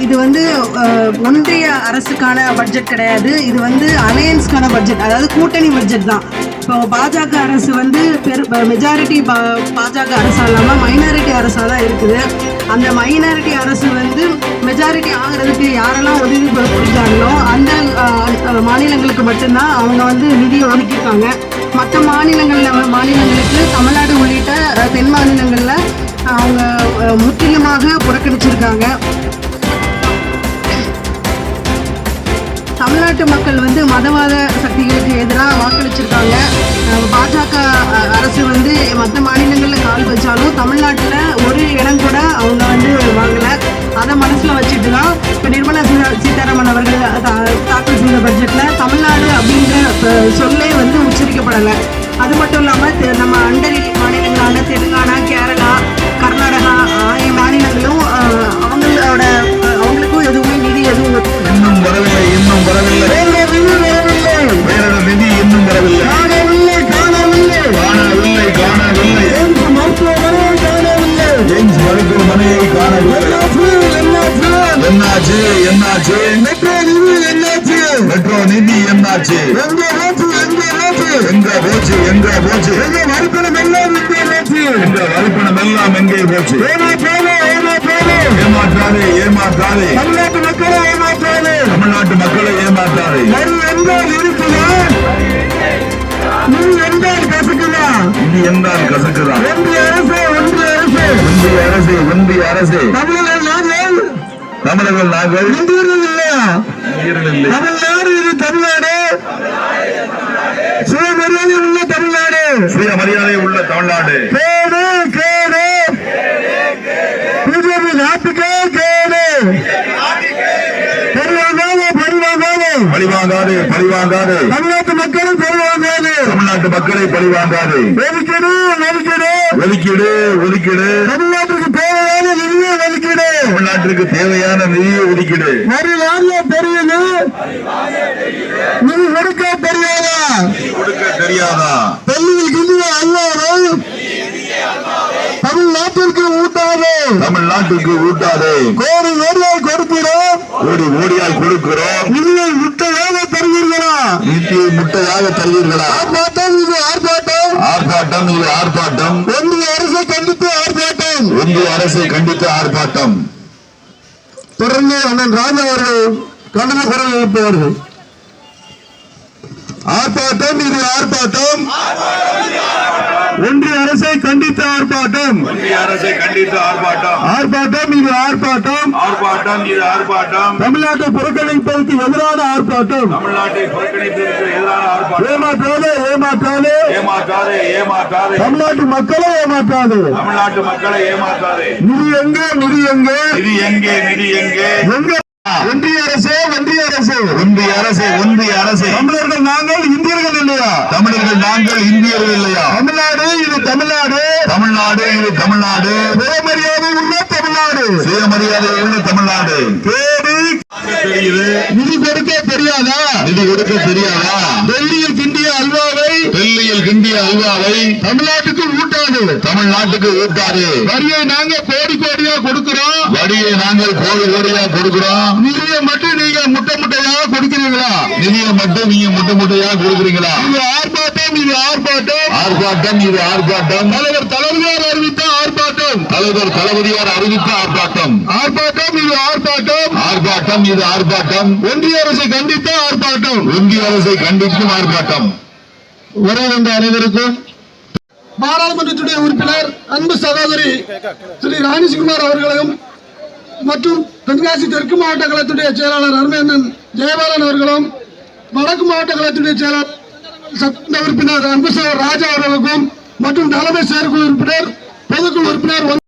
இது வந்து ஒன்றிய அரசுக்கான பட்ஜெட் கிடையாது. இது வந்து அலையன்ஸ்க்கான பட்ஜெட் அதாவது கூட்டணி பட்ஜெட் தான். இப்போ பாஜக அரசு வந்து பெரு மெஜாரிட்டி பா பாஜக அரசாக இல்லாமல் மைனாரிட்டி அரசாக தான் இருக்குது. அந்த மைனாரிட்டி அரசு வந்து மெஜாரிட்டி ஆகிறதுக்கு யாரெல்லாம் உதவி பு- அந்த மாநிலங்களுக்கு மட்டும்தான் அவங்க வந்து நிதி ஒதுக்கியிருக்காங்க. மற்ற மாநிலங்களில் மாநிலங்களுக்கு தமிழ்நாடு உள்ளிட்ட தென் மாநிலங்களில் அவங்க முற்றிலுமாக புறக்கணிச்சிருக்காங்க. தமிழ்நாட்டு மக்கள் வந்து மதவாத சக்திகளுக்கு எதிராக வாக்களிச்சிருக்காங்க. பாஜக அரசு வந்து மற்ற மாநிலங்களில் கால் வச்சாலும் தமிழ்நாட்டில் ஒரு இடம் கூட அவங்க வந்து வாங்கலை. அதை மனசில் வச்சுட்டு தான் இப்போ நிர்மலா சீதா சீதாராமன் அவர்கள் தாக்கல் செய்த பட்ஜெட்டில் தமிழ்நாடு அப்படின்ற சொல்லே வந்து உச்சரிக்கப்படலை. அது மட்டும் இல்லாமல் நம்ம அண்டரி மாநிலங்கள் நிதி இன்னும் வரவில்லை காணவில்லை காணவில்லை. காணவில்லை. எய்ம்ஸ் மருத்துவமனையை காணவில்லை. என்னாச்சு என்னாச்சு? மெட்ரோ நிதி என்னாச்சு? மெட்ரோ நிதி என்னாச்சு? எங்க போச்சு எங்க போச்சு? எங்க போச்சு எங்க போச்சு? எங்க வரிப்பணம் எல்லாம் எங்கே போச்சு? எங்க வரிப்பணம் எல்லாம் எங்கே போச்சு? ஏமாற்றாதே ஏமாற்றாதே. ஏமாற்றாதே ஏமாற்றாதே. தமிழ்நாட்டு மக்களை ஏமாற்றாதே. தமிழ்நாட்டு மக்களை ஏமாற்றாதே. என்றால் இருக்குதா கசக்குதா இது என்றால் கசக்குதா? ஒன்றிய அரசு ஒன்றிய அரசு. ஒன்றிய அரசு ஒன்றிய அரசு. தமிழர்கள் நாங்கள். தமிழர்கள் நாங்கள். இந்தியர்கள் இல்லையா? தமிழ்நாடு இது தமிழ்நாடு. சுயமரியாதை உள்ள தமிழ்நாடு. சுயமரியாதை உள்ள தமிழ்நாடு கேடு கேடு பிஜேபி நாட்டுக்கே கேடு பழிவாங்காதே பழிவாங்காதே பழிவாங்காதே. தமிழ்நாட்டு மக்களை பழிவாங்காதே. தமிழ்நாட்டு மக்களை பழிவாங்காதே. ஒதுக்கீடு ஒதுக்கீடு. ஒதுக்கீடு ஒதுக்கீடு. தமிழ்நாட்டுக்கு தேவையான நிதியை ஒதுக்கீடு. தமிழ்நாட்டிற்கு தேவையான நிதியை ஒதுக்கீடு. வரி வாங்க தெரியுது? நிதி கொடுக்க தெரியாதா? கொடுக்க தெரியாதா? டெல்லியில் கிண்டிய அல்லாவை தமிழ்நாட்டிற்கு ஊட்டாதே. தமிழ்நாட்டுக்கு ஊட்டாதே. கோடி ஓடியால் கொடுக்கிறோம் கோடி ஓடியால் கொடுக்கிறோம் நிதியை முட்டையாக தருவீர்களா நிதியை முட்டையாக தருவீர்களா ஆர்ப்பாட்டம் இது ஆர்ப்பாட்டம். ஆர்ப்பாட்டம் இது ஆர்ப்பாட்டம். ஒன்றிய அரசை கண்டித்து ஆர்ப்பாட்டம். ஒன்றிய அரசை கண்டித்து ஆர்ப்பாட்டம். தொடர்ந்து அண்ணன் ராஜா அவர்கள் கண்டன குரல் எழுப்புவார்கள் ஆர்ப்பாட்டம் இது ஆர்ப்பாட்டம். ஒன்றிய அரசை கண்டித்து ஆர்ப்பாட்டம். ஒன்றிய அரசை கண்டித்து ஆர்ப்பாட்டம். ஆர்ப்பாட்டம் இது ஆர்ப்பாட்டம். ஆர்ப்பாட்டம் இது ஆர்ப்பாட்டம். தமிழ்நாட்டை புறக்கணிப்பதற்கு எதிரான ஆர்ப்பாட்டம். தமிழ்நாட்டை புறக்கணிப்பதற்கு எதிரான ஆர்ப்பாட்டம். ஏமாற்றாதே ஏமாற்றாதே. ஏமாற்றாதே ஏமாற்றாதே. தமிழ்நாட்டு மக்களை ஏமாற்றாதே. தமிழ்நாட்டு மக்களை ஏமாற்றாதே. நிதி எங்கே நிதி எங்கே? நிதி எங்கே நிதி எங்கே? எங்க? ஒன்றிய அரசே ஒன்றிய அரசு. ஒன்றிய அரசு ஒன்றிய அரசு. தமிழர்கள் நாங்கள் இந்தியர்கள் இல்லையா? தமிழர்கள் நாங்கள் இந்தியர்கள் இல்லையா? தமிழ்நாடு இது தமிழ்நாடு. தமிழ்நாடு இது தமிழ்நாடு. சுயமரியாதை உள்ள தமிழ்நாடு. சுயமரியாதை உள்ள தமிழ்நாடு. தெரியுது. நிதி கொடுக்க தெரியாதா? நிதி கொடுக்க தெரியாதா? டெல்லியில் கிண்டிய அல்வாவை டெல்லியில் கிண்டிய அல்வாவை தமிழ்நாட்டுக்கு தமிழ்நாட்டுக்கு ஊட்டாது வரியை நாங்க கோடி கோடியா கொடுக்கிறோம். வரியை நாங்கள் கோடி கோடியா கொடுக்கிறோம். நிதியை மட்டும் நீங்க முட்டை முட்டையா கொடுக்கிறீங்களா? நிதியை மட்டும் நீங்க முட்டை முட்டையா கொடுக்கிறீங்களா? இது ஆர்ப்பாட்டம் இது ஆர்ப்பாட்டம். ஆர்ப்பாட்டம் இது ஆர்ப்பாட்டம். தலைவர் தளபதியார் அறிவித்த ஆர்ப்பாட்டம். தலைவர் தளபதியார் அறிவித்த ஆர்ப்பாட்டம். ஆர்ப்பாட்டம் இது ஆர்ப்பாட்டம். ஆர்ப்பாட்டம் இது ஆர்ப்பாட்டம். ஒன்றிய அரசை கண்டித்த ஆர்ப்பாட்டம். ஒன்றிய அரசை கண்டிக்கும் ஆர்ப்பாட்டம். வருகின்ற அனைவருக்கும் பாராளுமன்றத்துடைய உறுப்பினர் அன்பு சகோதரி திரு ராணிசுகுமார் அவர்களையும் மற்றும் தென்காசி தெற்கு மாவட்ட கழகத்துடைய செயலாளர் அருமேந்தன் ஜெயபாலன் அவர்களும் வடக்கு மாவட்ட கழகத்துடைய செயலாளர் சட்ட உறுப்பினர் அன்பு ராஜா அவர்களுக்கும் மற்றும் தலைமை செயற்குழு உறுப்பினர் பொதுக்குழு உறுப்பினர்